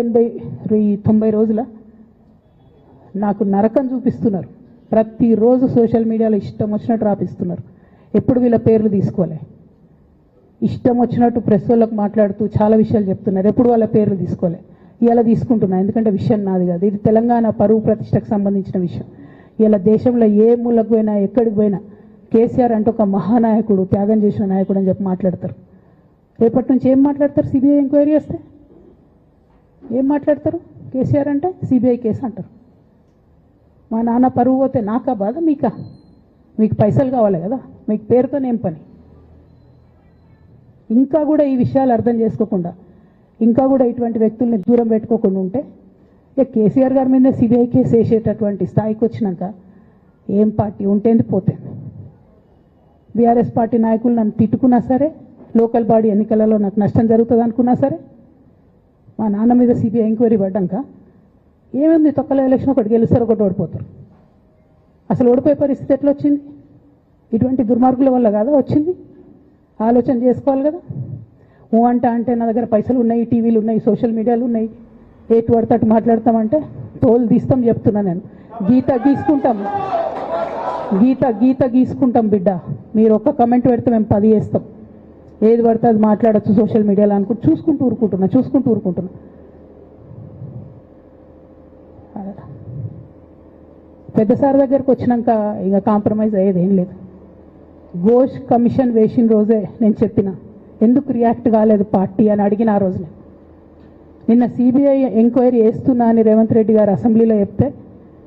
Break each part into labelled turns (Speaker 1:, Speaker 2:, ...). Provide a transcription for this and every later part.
Speaker 1: ఎనభై ఈ తొంభై రోజుల నాకు నరకం చూపిస్తున్నారు. ప్రతిరోజు సోషల్ మీడియాలో ఇష్టం వచ్చినట్టు రాపిస్తున్నారు. ఎప్పుడు వీళ్ళ పేర్లు తీసుకోలే. ఇష్టం వచ్చినట్టు ప్రెస్ వాళ్ళకు మాట్లాడుతూ చాలా విషయాలు చెప్తున్నారు. ఎప్పుడు వాళ్ళ పేర్లు తీసుకోలే. ఇలా తీసుకుంటున్నా. ఎందుకంటే విషయం నాది కాదు. ఇది తెలంగాణ పరువు ప్రతిష్టకు సంబంధించిన విషయం. ఇలా దేశంలో ఏ మూలకు పోయినా ఎక్కడికి పోయినా కేసీఆర్ అంటే ఒక మహానాయకుడు త్యాగం చేసిన నాయకుడు అని చెప్పి మాట్లాడతారు. రేపటి నుంచి ఏం మాట్లాడతారు? సిబిఐ ఎంక్వైరీ వస్తే ఏం మాట్లాడతారు? కేసీఆర్ అంటే సిబిఐ కేసు అంటారు. మా నాన్న పరువు పోతే నాకా బాధ మీకా? మీకు పైసలు కావాలి కదా మీకు పేరుతోనేం పని? ఇంకా కూడా ఈ విషయాలు అర్థం చేసుకోకుండా ఇంకా కూడా ఇటువంటి వ్యక్తుల్ని దూరం పెట్టుకోకుండా ఉంటే ఇక కేసీఆర్ గారి మీద సిబిఐ కేసు వేసేటటువంటి స్థాయికి వచ్చినాక ఏం పార్టీ ఉంటేంది పోతుంది. బీఆర్ఎస్ పార్టీ నాయకులు నన్ను తిట్టుకున్నా సరే లోకల్ బాడీ ఎన్నికలలో నాకు నష్టం జరుగుతుంది అనుకున్నా సరే మా నాన్న మీద సిబిఐ ఎంక్వైరీ పడ్డాక ఏముంది తొక్కల ఎలక్షన్ ఒకటి గెలుస్తారు ఒకటి ఓడిపోతారు. అసలు ఓడిపోయే పరిస్థితి ఎట్లా వచ్చింది ఇటువంటి దుర్మార్గుల వల్ల కాదా వచ్చింది? ఆలోచన చేసుకోవాలి కదా. ఊ అంట అంటే నా దగ్గర పైసలు ఉన్నాయి టీవీలు ఉన్నాయి సోషల్ మీడియాలు ఉన్నాయి. ఏటు పడితే అటు మాట్లాడతామంటే తోలు తీస్తాం చెప్తున్నా నేను. గీత గీసుకుంటాం. గీత గీత గీసుకుంటాం బిడ్డ. మీరు ఒక్క కమెంట్ పెడితే మేము పది వేస్తాం ఏది పడితే అది మాట్లాడచ్చు సోషల్ మీడియాలో అనుకుంటూ చూసుకుంటూ ఊరుకుంటున్నా చూసుకుంటూ ఊరుకుంటున్నా. పెద్ద సార్ దగ్గరకు వచ్చినాక ఇక కాంప్రమైజ్ అయ్యేది ఏం లేదు. ఘోష్ కమిషన్ వేసిన రోజే నేను చెప్పిన ఎందుకు రియాక్ట్ కాలేదు పార్టీ? అని అడిగిన ఆ రోజునే. నిన్న సిబిఐ ఎంక్వైరీ వేస్తున్నా అని రేవంత్ రెడ్డి గారు అసెంబ్లీలో చెప్తే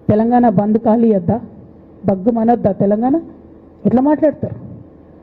Speaker 1: తెలంగాణ బంద్ ఖాళీ వద్దా బగ్గు మనొద్దా? తెలంగాణ? ఎట్లా మాట్లాడతారు?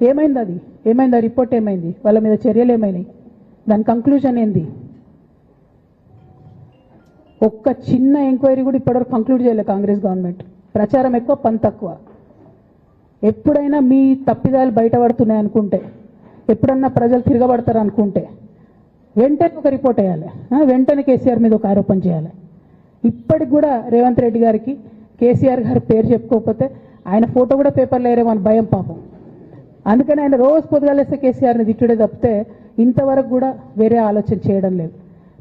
Speaker 1: ఏమైంది అది? ఏమైంది ఆ రిపోర్ట్ ఏమైంది? వాళ్ళ మీద చర్యలు ఏమైనాయి? దాని కంక్లూజన్ ఏంది? ఒక్క చిన్న ఎంక్వైరీ కూడా ఇప్పటివరకు కంక్లూడ్ చేయలేదు కాంగ్రెస్ గవర్నమెంట్. ప్రచారం ఎక్కువ పని తక్కువ. ఎప్పుడైనా మీ తప్పిదాలు బయటపడుతున్నాయి అనుకుంటే ఎప్పుడన్నా ప్రజలు తిరగబడతారు అనుకుంటే వెంటనే ఒక రిపోర్ట్ వేయాలి. వెంటనే కేసీఆర్ మీద ఒక ఆరోపణ చేయాలి. ఇప్పటికి కూడా రేవంత్ రెడ్డి గారికి కేసీఆర్ గారి పేరు చెప్పుకోకపోతే ఆయన ఫోటో కూడా పేపర్లో వేరేమని భయం పాపం. అందుకని ఆయన రోజు పొద్దుగాలేస్తే కేసీఆర్ని తిట్టుడే తప్పితే ఇంతవరకు కూడా వేరే ఆలోచన చేయడం లేదు.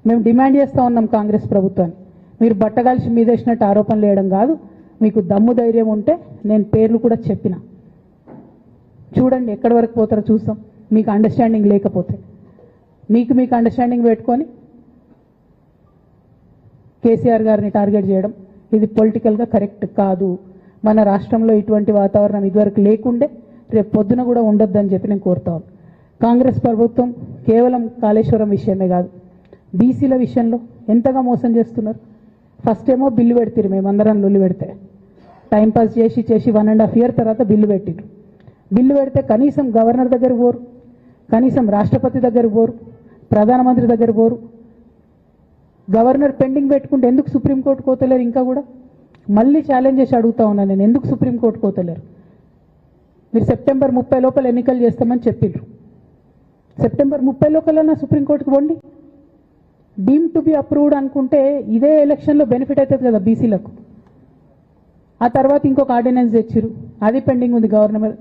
Speaker 1: మేము డిమాండ్ చేస్తూ ఉన్నాం కాంగ్రెస్ ప్రభుత్వాన్ని. మీరు బట్టగాల్చి మీదేసినట్టు ఆరోపణలు వేయడం కాదు. మీకు దమ్ము ధైర్యం ఉంటే నేను పేర్లు కూడా చెప్పిన. చూడండి ఎక్కడి వరకు పోతారో చూస్తాం. మీకు అండర్స్టాండింగ్ లేకపోతే. మీకు మీకు అండర్స్టాండింగ్ పెట్టుకొని కేసీఆర్ గారిని టార్గెట్ చేయడం ఇది పొలిటికల్గా కరెక్ట్ కాదు. మన రాష్ట్రంలో ఇటువంటి వాతావరణం ఇదివరకు లేకుండే రేపు పొద్దున కూడా ఉండొద్దని చెప్పి నేను కోరుతాను కాంగ్రెస్ ప్రభుత్వం కేవలం కాళేశ్వరం విషయమే కాదు బీసీల విషయంలో ఎంతగా మోసం చేస్తున్నారు? ఫస్ట్ ఏమో బిల్లు పెడతారు మేమందరం లొల్లి పెడితే. టైంపాస్ చేసి చేసి వన్ అండ్ హాఫ్ ఇయర్ తర్వాత బిల్లు పెట్టిరు బిల్లు పెడితే కనీసం గవర్నర్ దగ్గర పోరు కనీసం రాష్ట్రపతి దగ్గర పోరు ప్రధానమంత్రి దగ్గర పోరు. గవర్నర్ పెండింగ్ పెట్టుకుంటే ఎందుకు సుప్రీంకోర్టు కోతలేరు ఇంకా కూడా? మళ్ళీ ఛాలెంజ్ చేసి అడుగుతా ఉన్నాను నేను ఎందుకు సుప్రీంకోర్టు కోతలేరు? మీరు సెప్టెంబర్ ముప్పై లోపల ఎన్నికలు చేస్తామని చెప్పిండ్రు. సెప్టెంబర్ ముప్పై లోపలన్నా సుప్రీంకోర్టుకు పోండి. డీమ్ టు బి అప్రూవ్డ్ అనుకుంటే ఇదే ఎలక్షన్లో బెనిఫిట్ అవుతుంది కదా బీసీలకు ఆ తర్వాత ఇంకొక ఆర్డినెన్స్ తెచ్చిరు అది పెండింగ్ ఉంది గవర్నమెంట్.